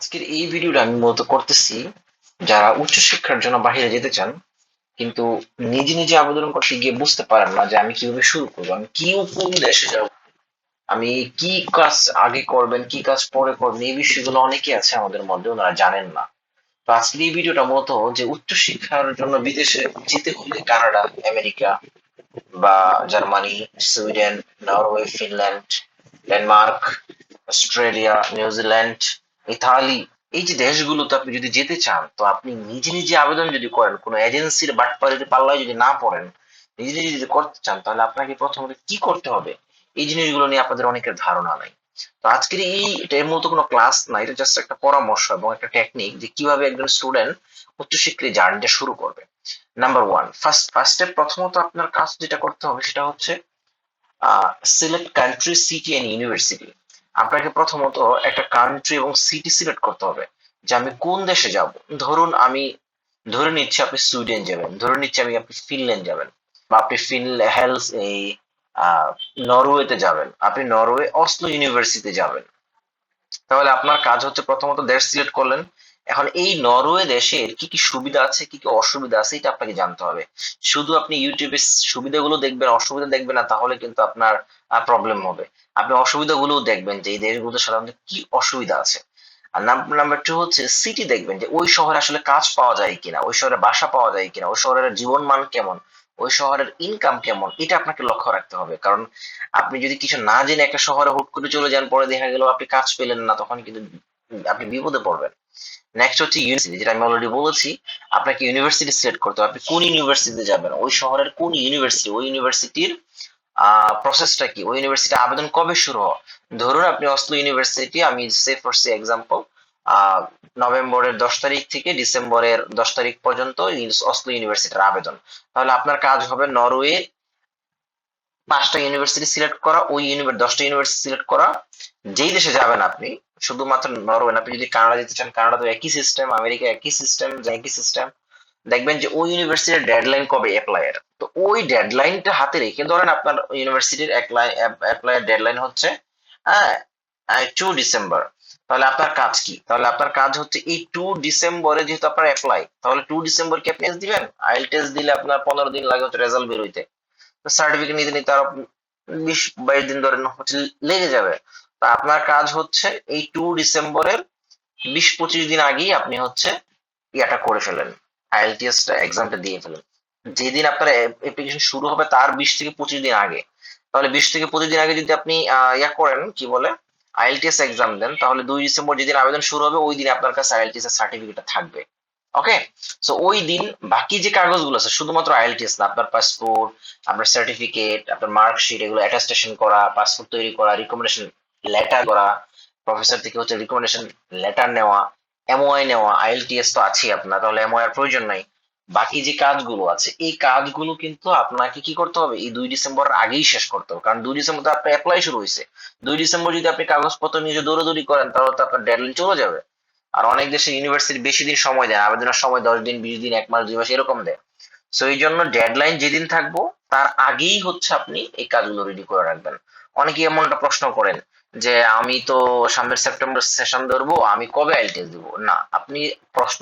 আজকের এই ভিডিওটা আমি মূলত করতেছি যারা উচ্চশিক্ষার জন্য বাইরে যেতে চান, কিন্তু নিজে নিজে আবেদন করতে গিয়ে বুঝতে পারেন না যে আমি কীভাবে শুরু করব, আমি কি কোন দেশে যাব, আমি কি কাজ আগে করবেন, কি কাজ পরে করবেন, এই বিষয়গুলো অনেকে আছে আমাদের মধ্যে, ওনারা জানেন না। তো আজকের এই ভিডিওটা মূলত যে উচ্চশিক্ষার জন্য বিদেশে যেতে হলে কানাডা, আমেরিকা বা Germany, Sweden, Norway, Finland, Denmark, Australia, New Zealand Italy, এই যে দেশগুলোতে আপনি যদি যেতে চান, তো আপনি নিজে নিজে আবেদন যদি করেন, কোনো এজেন্সির বাটপাড়ির পাল্লায় যদি না পড়েন, নিজে নিজে যদি করতে চান, তাহলে আপনাকে প্রথমত কি করতে হবে? এই জিনিসগুলো নিয়ে আপনাদের অনেকের ধারণা নাই। তো আজকের এই, এটা এর মতো কোনো ক্লাস না এটা জাস্ট একটা পরামর্শ এবং একটা টেকনিক যে কীভাবে একজন স্টুডেন্ট উচ্চশিক্ষার জার্নিটা শুরু করবে। নাম্বার ওয়ান ফার্স্ট ফার্স্ট প্রথমত আপনার কাজ যেটা করতে হবে সেটা হচ্ছে select country city and university আপনাকে প্রথমত একটা কান্ট্রি এবং সিটি সিলেক্ট করতে হবে যে আমি কোন দেশে যাব। ধরুন আমি, ধরে নিচ্ছি আপনি সুইডেন যাবেন, ধরে নিচ্ছি আমি আপনি ফিনল্যান্ড যাবেন বা আপনি ফিন এই নরওয়েতে যাবেন, আপনি নরওয়ে অসলো ইউনিভার্সিটিতে যাবেন। তাহলে আপনার কাজ হচ্ছে প্রথমত দেশ সিলেক্ট করলেন এখন এই নরওয়ে দেশের কি কি সুবিধা আছে, কি কি অসুবিধা আছে, এটা আপনাকে জানতে হবে। শুধু আপনি ইউটিউবে সুবিধাগুলো দেখবেন, অসুবিধা দেখবেন না, তাহলে কিন্তু আপনার প্রবলেম হবে। আপনি অসুবিধাগুলো দেখবেন যে এই দেশগুলোতে সাধারণত কি অসুবিধা আছে। আর নাম্বার টু হচ্ছে সিটি দেখবেন যে ওই শহরে আসলে কাজ পাওয়া যায় কিনা, ওই শহরে বাসা পাওয়া যায় কিনা, ওই শহরের জীবন মান কেমন, ওই শহরের ইনকাম কেমন, এটা আপনাকে লক্ষ্য রাখতে হবে। কারণ আপনি যদি কিছু না জেনে একটা শহরে হুট করে চলে যান, পরে দেখা গেল আপনি কাজ পেলেন না, তখন কিন্তু আপনি বিপদে পড়বেন। নেক্সট হচ্ছে ইউনিভার্সিটি যেটা আমি অলরেডি বলেছি, আপনাকে ইউনিভার্সিটি সিলেক্ট করতে হবে। আপনি কোন ইউনিভার্সিটিতে যাবেন? ওই শহরের কোন ইউনিভার্সিটি ওই ইউনিভার্সিটির প্রসেসটা কি? ওই ইউনিভার্সিটি আবেদন কবে শুরু হয় ধরুন আপনি অসলো ইউনিভার্সিটি আমি সে ফর সে এক্সাম্পল নভেম্বরের দশ তারিখ থেকে ডিসেম্বরের দশ তারিখ পর্যন্ত অসলো ইউনিভার্সিটির আবেদন। তাহলে আপনার কাজ হবে নরওয়ে, পাঁচটা ইউনিভার্সিটি সিলেক্ট করা, ওই ইউনিভার্সিটি দশটা ইউনিভার্সিটি সিলেক্ট করা। যেই দেশে যাবেন আপনি শুধুমাত্র নরওয়ে আপনি যদি কানাডা যেতে চান কানাডা তো একই সিস্টেম আমেরিকা একই সিস্টেম একই সিস্টেম দেখবেন যে ওই ইউনিভার্সিটির ডেডলাইন কবে অ্যাপ্লাইয়ের তো ওই ডেডলাইনটা হাতে রেখে ধরেন আপনার ইউনিভার্সিটির অ্যাপ্লাইয়ের ডেডলাইন হচ্ছে হ্যাঁ টু ডিসেম্বর তাহলে আপনার কাজ কি? তাহলে আপনার কাজ হচ্ছে এই টু ডিসেম্বরে যেহেতু আপনার অ্যাপ্লাই তাহলে টু ডিসেম্বর কি আপনি দিবেন? আইল টেস্ট দিলে আপনার পনেরো দিন লাগে হচ্ছে রেজাল্ট বের হইতে সার্টিফিকেট নিতে নিতে আরও বিশ বাইশ দিন ধরে হচ্ছে লেগে যাবে। তা আপনার কাজ হচ্ছে এই টু ডিসেম্বরের বিশ পঁচিশ দিন আগেই আপনি হচ্ছে ইয়াটা করে ফেলেন আইএলটিএস এক্সামটা দিয়ে ফেলেন। যেদিন আপনার অ্যাপ্লিকেশন শুরু হবে তার বিশ থেকে পঁচিশ দিন আগে। তাহলে বিশ থেকে পঁচিশ দিন আগে যদি আপনি ইয়া করেন, কি বলে আইএলটিএস এক্সাম দেন, তাহলে দুই ডিসেম্বর যেদিন আবেদন শুরু হবে, ওই দিন আপনার কাছে আইএলটিএস এর সার্টিফিকেটটা থাকবে। ওকে সো ওই দিন বাকি যে কাগজগুলো আছে, শুধুমাত্র আইএলটিএস না, আপনার পাসপোর্ট আপনার সার্টিফিকেট আপনার মার্কশিট এগুলো অ্যাটাস্টেশন করা পাসপোর্ট তৈরি করা রিকমেন্ডেশন লেটার করা প্রফেসর থেকে হচ্ছে রিকমেন্ডেশন লেটার নেওয়া এমওআই নেওয়া আইএলটিএস তো আছেই আপনার, তাহলে এমওআই এর প্রয়োজন নাই। বাকি যে কাজগুলো আছে, এই কাজগুলো কিন্তু আপনাকে কি করতে হবে? এই দুই ডিসেম্বর আগেই শেষ করতে হবে। কারণ দুই ডিসেম্বর তো আপনার অ্যাপ্লাই শুরু হয়েছে। দুই ডিসেম্বর যদি আপনি কাগজপত্র নিয়ে দৌড়াদৌড়ি করেন, তাহলে তো আপনার ডেডলাইন চলে যাবে। আর অনেক দেশে ইউনিভার্সিটি বেশি দিন সময় দেয় আবেদনের সময় দশ দিন, বিশ দিন, এক মাস, দুই মাস, এরকম দেয়। সো এই জন্য ডেডলাইন যেদিন থাকব তার আগেই হচ্ছে আপনি এই কাজগুলো রেডি করে রাখবেন। অনেকে এমনটা প্রশ্ন করেন যে, আমি তো সামনের সেপ্টেম্বর সেশন ধরবো, আমি কবে আইএলটিএস দিব? না, আপনি প্রশ্ন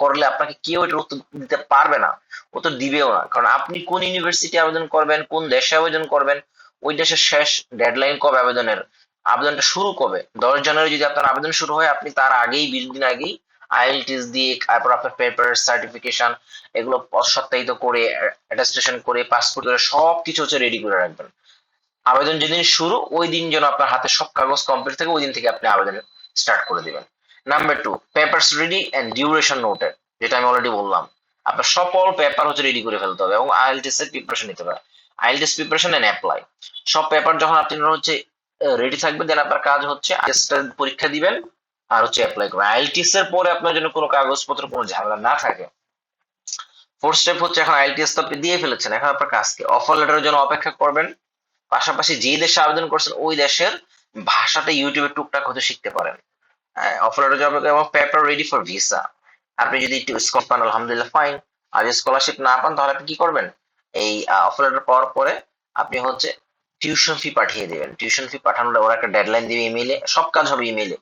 করলে আপনাকে কেউ এটার উত্তর দিতে পারবে না ও তো দিবেও না। কারণ আপনি কোন ইউনিভার্সিটি আবেদন করবেন, কোন দেশে আবেদন করবেন, ওই দেশের শেষ ডেডলাইন কবে আবেদনের, আবেদনটা শুরু কবে? দশ জানুয়ারি যদি আপনার আবেদন শুরু হয়, আপনি তার আগেই, বিশ দিন আগেই আইএলটিএস দিয়ে তারপর আপনার পেপার সার্টিফিকেশন এগুলো সত্যায়িত করে অ্যাটাস্টেশন করে পাসপোর্ট করে সব কিছু হচ্ছে রেডি করে রাখবেন। আবেদন যেদিন শুরু, ওই দিন যেন আপনার হাতে সব কাগজ কমপ্লিট থাকে, ওই দিন থেকে আপনি আবেদন স্টার্ট করে দিবেন। Number two papers ready and duration noted যেটা আমি অলরেডি বললাম। আপনার সকল পেপার হচ্ছে রেডি করে ফেলতে হবে এবং আইএলটিএস এর প্রিপারেশন নিতে হবে। আইএলটিএস প্রিপারেশন এন্ড অ্যাপ্লাই সব পেপার যখন আপনি হচ্ছে রেডি থাকবে দেন আপনার কাজ হচ্ছে পরীক্ষা দিবেন আর হচ্ছে অ্যাপ্লাই করবেন। আইএলটিএস এর পরে আপনার জন্য কোনো কাগজপত্র, কোনো ঝামেলা না থাকে। ফোর্থ স্টেপ হচ্ছে এখন আইএলটিএস তো আপনি দিয়ে ফেলেছেন, এখন আপনার কাজকে অফার লেটারের জন্য অপেক্ষা করবেন। পাশাপাশি যে দেশে আবেদন করছেন, ওই দেশের ভাষাটা ইউটিউবে টুকটাক হতে শিখতে পারেন। অফার লেটার জব এবং পেপার রেডি ফর ভিসা আপনি যদি একটু স্কপ পান, আলহামদুলিল্লাহ ফাইন আর স্কলারশিপ না পান, তাহলে আপনি কি করবেন? এই অফার লেটার পাওয়ার পরে আপনি হচ্ছে টিউশন ফি পাঠিয়ে দেবেন। টিউশন ফি পাঠানোর ওরা একটা ডেডলাইন দিবে ইমেইলে সব কাজ হবে ইমেইলে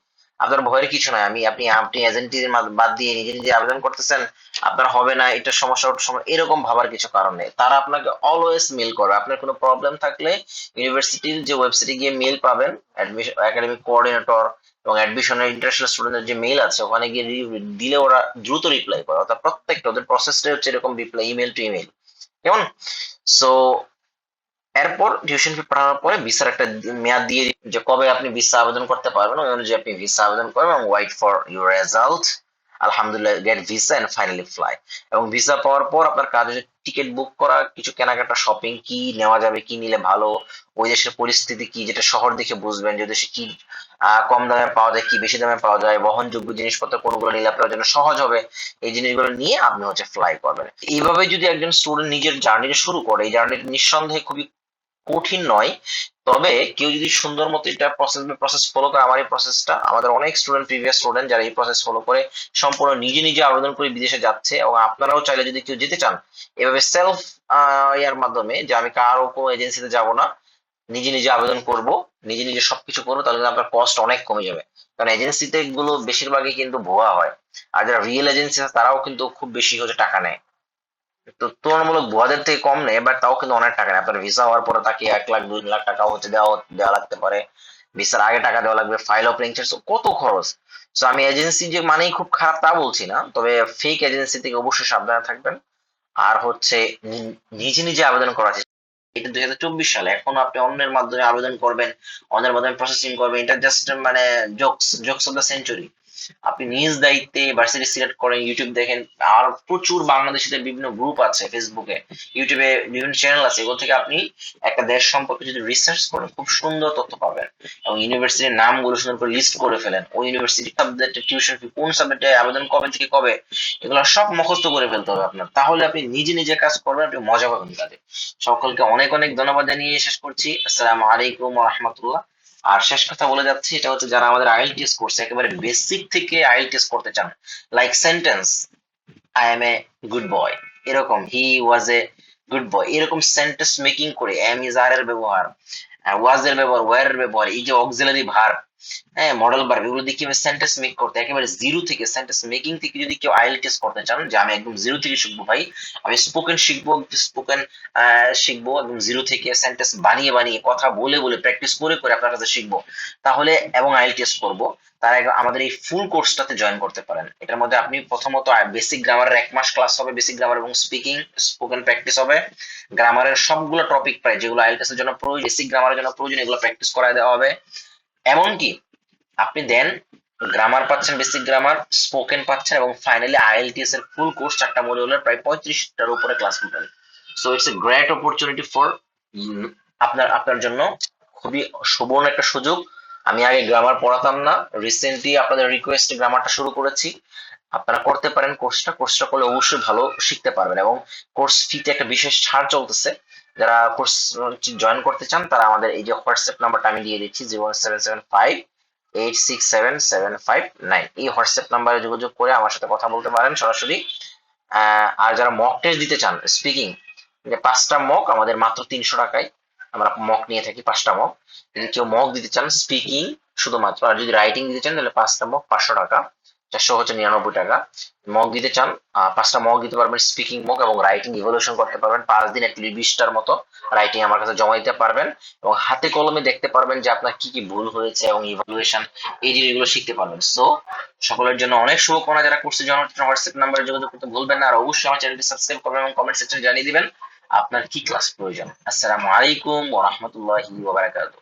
আপনার ভয়ের কিছু নাই। আমি আপনি আপনি এজেন্টির বাদ দিয়ে নিজে নিজে আবেদন করতেছেন, আপনার হবে না এটা সমস্যা ওটা সমস্যা, এরকম ভাবার কিছু কারণ নেই। তারা আপনাকে অলওয়েজ মেল করবে। আপনার কোনো প্রবলেম থাকলে ইউনিভার্সিটির যে ওয়েবসাইটে গিয়ে মেল পাবেন একাডেমিক কোঅর্ডিনেটর এবং অ্যাডমিশনের ইন্টারন্যাশনাল স্টুডেন্টের যে মেল আছে, ওখানে গিয়ে দিলে ওরা দ্রুত রিপ্লাই করে। অর্থাৎ প্রত্যেকটা, ওদের প্রসেসটাই হচ্ছে এরকম রিপ্লাই ইমেল টু ইমেল কেমন? সো এরপর টিউশন ফি পড়ানোর পরে ভিসার একটা মেয়াদ দিয়ে দিবে যে কবে আপনি ভিসা আবেদন করতে পারবেন। ওই অনুযায়ী আপনি ভিসা আবেদন করবেন এবং ওয়াইট ফর ইউর রেজাল্ট আলহামদুলিল্লাহ get visa and finally fly এবং ভিসা পাওয়ার পর আপনার কাজ হচ্ছে টিকিট বুক করা, কিছু কেনাকাটা শপিং কি নেওয়া যাবে, কি নিলে ভালো, ওই দেশের পরিস্থিতি কি, যেটা শহর দেখে বুঝবেন, যে দেশে কি কম দামে পাওয়া যায়, কি বেশি দামে পাওয়া যায়, বহনযোগ্য জিনিসপত্র কোনগুলো নিলে আপনার জন্য সহজ হবে, এই জিনিসগুলো নিয়ে আপনি হচ্ছে ফ্লাই করবেন। এইভাবে যদি একজন স্টুডেন্ট নিজের জার্নিটা শুরু করে, এই জার্নি নিঃসন্দেহে খুবই কঠিন নয়। তবে কেউ যদি সুন্দর মতো এটা প্রসেস প্রসেস ফলো করে আমার এই প্রসেসটা আমাদের অনেক স্টুডেন্ট প্রিভিয়াস স্টুডেন্ট যারা এই প্রসেস ফলো করে, সম্পূর্ণ নিজে নিজে আবেদন করে বিদেশে যাচ্ছে এবং আপনারাও চাইলে যদি কেউ যেতে চান, এভাবে সেলফ ইয়ার মাধ্যমে যে আমি কারও কোনো এজেন্সিতে যাব না, নিজে নিজে আবেদন করব, নিজে নিজে সবকিছু করব, তাহলে আপনার কস্ট অনেক কমে যাবে। কারণ এজেন্সিতে গুলো বেশিরভাগই কিন্তু ভুয়া হয়। আর যারা রিয়েল এজেন্সি তারাও কিন্তু খুব বেশি হচ্ছে টাকা নেয়। তো তুলনামূলক ভুয়াদের থেকে কম নেয় বাট তাও কিন্তু অনেক টাকা নেয় আপনার ভিসা হওয়ার পরে তাকে এক লাখ, দুই লাখ টাকা হচ্ছে দেওয়া দেওয়া লাগতে পারে। ভিসার আগে টাকা দেওয়া লাগবে ফাইল অফ চার্জ কত খরচ? তো আমি এজেন্সি যে মানেই খুব খারাপ তা বলছি না, তবে ফেক এজেন্সি থেকে অবশ্যই সাবধানে থাকবেন। আর হচ্ছে নিজে নিজে আবেদন করা এটা দুই হাজার চব্বিশ সালে, এখন আপনি অন্যের মাধ্যমে আবেদন করবেন, অন্যের মাধ্যমে প্রসেসিং করবেন। এটা জাস্ট মানে jokes jokes of the century আপনি নিজ দায়িত্বে ভার্সিটি সিলেক্ট করেন ইউটিউব দেখেন, আর প্রচুর বাংলাদেশিদের বিভিন্ন গ্রুপ আছে ফেসবুকে ইউটিউবে বিভিন্ন চ্যানেল আছে, এগুলো থেকে আপনি একটা দেশ সম্পর্কে যদি রিসার্চ করেন, খুব সুন্দর তথ্য পাবেন। এবং ইউনিভার্সিটির নামগুলো সুন্দর করে লিস্ট করে ফেলেন। ওই ইউনিভার্সিটি সাবজেক্টে টিউশন ফি কোন সাবজেক্টে আবেদন কবে থেকে কবে, এগুলো সব মুখস্থ করে ফেলতে হবে আপনার। তাহলে আপনি নিজে নিজে কাজ করবেন, আপনি মজা পাবেন কাজে সকলকে অনেক অনেক ধন্যবাদ জানিয়ে শেষ করছি। আসসালামু আলাইকুম রহমতুল্লাহ। আর শেষ কথা বলে যাচ্ছি, এটা হচ্ছে যারা আমাদের আইএলটিএস করছে একেবারে বেসিক থেকে আইএলটিএস করতে চান like sentence I am a good boy এরকম he was a good boy এরকম সেন্টেন্স মেকিং করে এম ইজ আর এর ব্যবহার ওয়াজ এর ব্যবহার ওয়ার এর ব্যবহার, এই যে অক্সিলারি ভার্ব হ্যাঁ মডেল ভার্ব এগুলো দিয়ে কীভাবে সেন্টেন্স মেক করতে একেবারে জিরো থেকে সেন্টেন্স মেকিং থেকে যদি কেউ আইএলটিএস করতে চান, যে আমি একদম জিরো থেকে শিখব ভাই, আমি স্পোকেন শিখব স্পোকেন শিখব, একদম জিরো থেকে সেন্টেন্স বানিয়ে বানিয়ে কথা বলে বলে প্র্যাকটিস করে করে আপনার কাছে শিখব, তাহলে এবং আইএলটিএস করব, তারা এক- আমাদের এই ফুল কোর্সটাতে জয়েন করতে পারেন। এটার মধ্যে আপনি প্রথমত বেসিক গ্রামারের এক মাস ক্লাস হবে বেসিক গ্রামার এবং স্পিকিং স্পোকেন প্র্যাকটিস হবে। গ্রামারের সবগুলো টপিক প্রায় যেগুলো আইএলটিএস এর জন্য প্রয়োজন বেসিক গ্রামারের জন্য প্রয়োজন, এগুলো প্র্যাকটিস করায় দেওয়া হবে। এমনকি আপনি দেন গ্রামার পাচ্ছেন বেসিক গ্রামার স্পোকেন পাচ্ছেন এবং ফাইনালি আইএলটিএস এর ফুল কোর্স চারটা মডিউলের প্রায় পঁয়ত্রিশটার উপরে class total so it's a great opportunity for আপনার আপনার জন্য খুবই সুবর্ণ একটা সুযোগ। আমি আগে গ্রামার পড়াতাম না। রিসেন্টলি আপনাদের রিকোয়েস্টে গ্রামারটা শুরু করেছি। আপনারা করতে পারেন কোর্সটা কোর্সটা করলে অবশ্যই ভালো শিখতে পারবেন এবং কোর্স ফিতে একটা বিশেষ ছাড় চলতেছে। যারা কোর্স জয়েন করতে চান, তারা আমাদের এই যে হোয়াটসঅ্যাপ নাম্বারটা আমি দিয়ে দিচ্ছি zero seven seven five eight six seven seven five nine এই হোয়াটসঅ্যাপ নাম্বারে যোগাযোগ করে আমার সাথে কথা বলতে পারেন সরাসরি। আর যারা মক টেস্ট দিতে চান স্পিকিং যে পাঁচটা মক আমাদের মাত্র তিনশো টাকায় আমরা মক নিয়ে থাকি, পাঁচটা মক যদি কেউ মক দিতে চান স্পিকিং শুধুমাত্র, আর যদি রাইটিং দিতে চান, তাহলে পাঁচটা মক পাঁচশো টাকা। চারশো হচ্ছে নিরানব্বই টাকা। মক দিতে চান পাঁচটা মক দিতে পারবেন স্পিকিং মক এবং রাইটিং ইভলিউশন করতে পারবেন। পাঁচ দিন অ্যাটলিস্ট বিশটার মতো রাইটিং আমার কাছে জমা দিতে পারবেন এবং হাতে কলমে দেখতে পারবেন যে আপনার কি কি ভুল হয়েছে এবং ইভালুয়েশন এই জিনিসগুলো শিখতে পারবেন। সো সকলের জন্য অনেক শুভকামনা যারা করছে জন হোয়াটসঅ্যাপ নাম্বারে যোগাযোগ করতে ভুলবেন না। আর অবশ্যই আমার চ্যানেলটি সাবস্ক্রাইব করবেন এবং কমেন্ট সেকশনে জানিয়ে দিবেন আপনার কি ক্লাস প্রয়োজন। আসসালামু আলাইকুম ওয়া রাহমাতুল্লাহি ওয়া বারাকাতুহু।